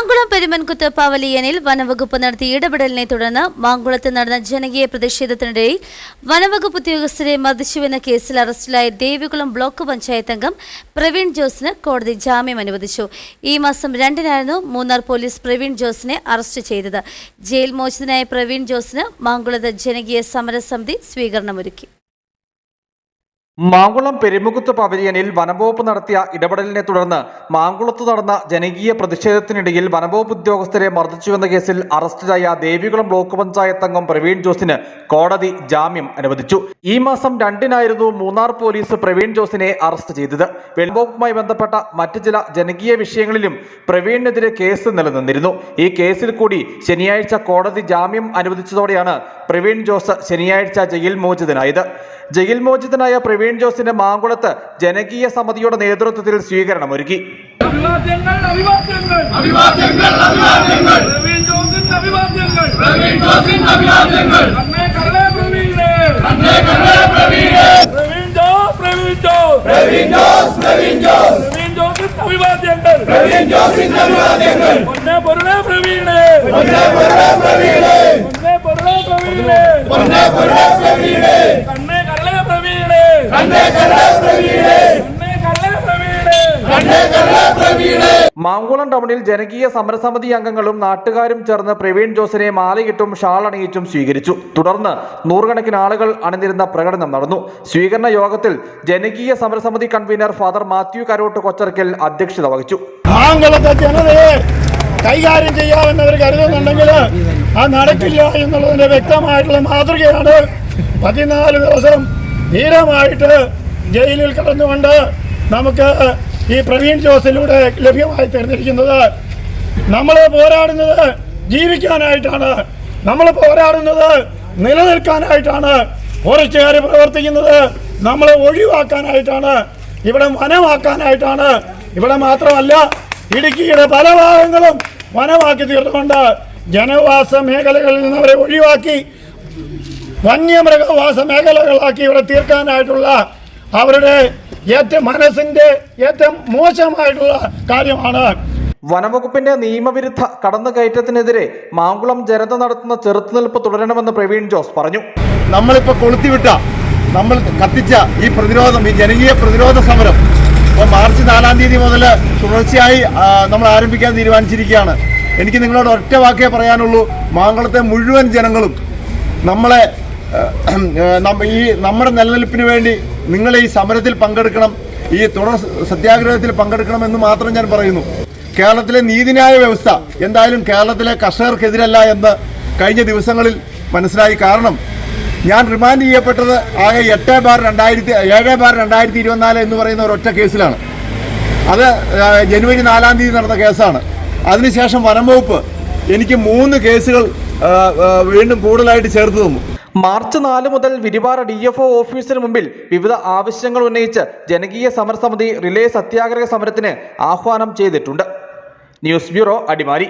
മാങ്കുളം പെരുമൻകുത്ത് പവലിയനിൽ വനവകുപ്പ് നടത്തിയ ഇടപെടലിനെ തുടർന്ന് മാങ്കുളത്ത് നടന്ന ജനകീയ പ്രതിഷേധത്തിനിടയിൽ വനവകുപ്പ് ഉദ്യോഗസ്ഥരെ മർദ്ദിച്ചുവെന്ന കേസിൽ അറസ്റ്റിലായ ദേവികുളം ബ്ലോക്ക് പഞ്ചായത്ത് അംഗം പ്രവീൺ ജോസിന് കോടതി ജാമ്യം അനുവദിച്ചു. ഈ മാസം രണ്ടിനായിരുന്നു മൂന്നാർ പോലീസ് പ്രവീൺ ജോസിനെ അറസ്റ്റ് ചെയ്തത്. ജയിൽ മോചിതനായ പ്രവീൺ ജോസിന് മാങ്കുളത്ത് ജനകീയ സമരസമിതി സ്വീകരണമൊരുക്കി. മാങ്കുളം പെരുമുകുത്ത് പവലിയനിൽ വനംവകുപ്പ് നടത്തിയ ഇടപെടലിനെ തുടർന്ന് മാങ്കുളത്ത് നടന്ന ജനകീയ പ്രതിഷേധത്തിനിടയിൽ വനംവകുപ്പ് ഉദ്യോഗസ്ഥരെ മർദ്ദിച്ചുവെന്ന കേസിൽ അറസ്റ്റിലായ ദേവികുളം ബ്ലോക്ക് പഞ്ചായത്ത് അംഗം പ്രവീൺ ജോസിന് കോടതി ജാമ്യം അനുവദിച്ചു. ഈ മാസം രണ്ടിനായിരുന്നു മൂന്നാർ പോലീസ് പ്രവീൺ ജോസിനെ അറസ്റ്റ് ചെയ്തത്. വെള്ളംവകുപ്പുമായി ബന്ധപ്പെട്ട മറ്റ് ചില ജനകീയ വിഷയങ്ങളിലും പ്രവീണിനെതിരെ കേസ് നിലനിന്നിരുന്നു. ഈ കേസിൽ കൂടി ശനിയാഴ്ച കോടതി ജാമ്യം അനുവദിച്ചതോടെയാണ് പ്രവീൺ ജോസ് ശനിയാഴ്ച ജയിൽ മോചിതനായത്. ജയിൽ മോചിതനായ പ്രവീൺ ജോസിന്റെ മാങ്കുളത്ത് ജനകീയ സമിതിയുടെ നേതൃത്വത്തിൽ സ്വീകരണമൊരുക്കി. അഭിവാദ്യങ്ങൾ അഭിവാദ്യങ്ങൾ. അഭിവാദ്യങ്ങൾ അഭിവാദ്യങ്ങൾ. പ്രവീൺ ജോസിന്റെ അഭിവാദ്യങ്ങൾ. കണ്ണേ കണ്ണേ കണ്ണേ കണ്ണേ മാങ്കുളം ടൗണിൽ ജനകീയ സമരസമിതി അംഗങ്ങളും നാട്ടുകാരും ചേർന്ന് പ്രവീൺ ജോസിനെ മാലയിട്ടും ഷാൾ അണിയിച്ചും സ്വീകരിച്ചു. തുടർന്ന് നൂറുകണക്കിന് ആളുകൾ അണിനിരുന്ന പ്രകടനം നടന്നു. സ്വീകരണ യോഗത്തിൽ ജനകീയ സമരസമിതി കൺവീനർ ഫാദർ മാത്യു കരോട്ട് കൊച്ചർക്കൽ അധ്യക്ഷത വഹിച്ചു. മാങ്കുളത്തെ ജനതയെ കൈകാര്യം കരുതുന്നുണ്ടെങ്കിൽ അത് നടക്കില്ല എന്നുള്ളതിന്റെ വ്യക്തമായിട്ടുള്ള മാതൃകയാണ് പതിനാല് ദിവസം ധീരമായിട്ട് ജയിലിൽ കടന്നുകൊണ്ട് നമുക്ക് ഈ പ്രവീൺ ജോസിലൂടെ ലഭ്യമായി തീർന്നിരിക്കുന്നത് നമ്മൾ പോരാടുന്നത് ജീവിക്കാനായിട്ടാണ്. നമ്മൾ പോരാടുന്നത് നിലനിൽക്കാനായിട്ടാണ്. ഫോറസ്റ്റുകാർ പ്രവർത്തിക്കുന്നത് നമ്മൾ ഒഴിവാക്കാനായിട്ടാണ്. ഇവിടെ വനമാക്കാനായിട്ടാണ്. ഇവിടെ മാത്രമല്ല ഇടുക്കിയുടെ പല ഭാഗങ്ങളും വനമാക്കി തീർന്നുകൊണ്ട് ജനവാസ മേഖലകളിൽ നിന്ന് അവരെ ഒഴിവാക്കി വന്യമൃഗവാസ മേഖലകളാക്കി ഇവിടെ തീർക്കാനായിട്ടുള്ള അവരുടെ ഏറ്റവും മനസ്സിന്റെ ഏറ്റവും മോശമായിട്ടുള്ള കാര്യമാണ്. വനംവകുപ്പിന്റെ നിയമവിരുദ്ധ കടന്നുകയറ്റത്തിനെതിരെ മാങ്കുളം ജനത നടത്തുന്ന ചെറുത്തുനിൽപ്പ് തുടരണമെന്ന് പ്രവീൺ ജോസ് പറഞ്ഞു. നമ്മളിപ്പോൾ കൊളുത്തിവിട്ട നമ്മൾ കത്തിച്ച ഈ പ്രതിരോധം ഈ ജനകീയ പ്രതിരോധ സമരം മാർച്ച് നാലാം തീയതി മുതൽ തുടർച്ചയായി നമ്മൾ ആരംഭിക്കാൻ തീരുമാനിച്ചിരിക്കുകയാണ്. എനിക്ക് നിങ്ങളോട് ഒറ്റ വാക്കേ പറയാനുള്ളൂ. മാങ്കുളത്തെ മുഴുവൻ ജനങ്ങളും നമ്മളെ ഈ നമ്മുടെ നിലനിൽപ്പിന് വേണ്ടി നിങ്ങൾ ഈ സമരത്തിൽ പങ്കെടുക്കണം ഈ തുടർ സത്യാഗ്രഹത്തിൽ പങ്കെടുക്കണം എന്ന് മാത്രം ഞാൻ പറയുന്നു. കേരളത്തിലെ നീതിന്യായ വ്യവസ്ഥ എന്തായാലും കേരളത്തിലെ കർഷകർക്കെതിരല്ല എന്ന് കഴിഞ്ഞ ദിവസങ്ങളിൽ മനസ്സിലായി. കാരണം ഞാൻ റിമാൻഡ് ചെയ്യപ്പെട്ടത് ആകെ എട്ട് ബാർ രണ്ടായിരത്തി ഏഴ് ബാർ രണ്ടായിരത്തി ഇരുപത്തിനാല് എന്ന് പറയുന്ന ഒരൊറ്റ കേസിലാണ്. അത് ജനുവരി നാലാം തീയതി നടന്ന കേസാണ്. അതിനുശേഷം വനം വകുപ്പ് എനിക്ക് മൂന്ന് കേസുകൾ വീണ്ടും കൂടുതലായിട്ട് ചേർത്ത് തന്നു. മാർച്ച് നാല് മുതൽ വിരിവാറ ഡി എഫ് ഒ ഓഫീസിന് മുമ്പിൽ വിവിധ ആവശ്യങ്ങൾ ഉന്നയിച്ച് ജനകീയ സമരസമിതി റിലേ സത്യാഗ്രഹ സമരത്തിന് ആഹ്വാനം ചെയ്തിട്ടുണ്ട്. News bureau Adimali.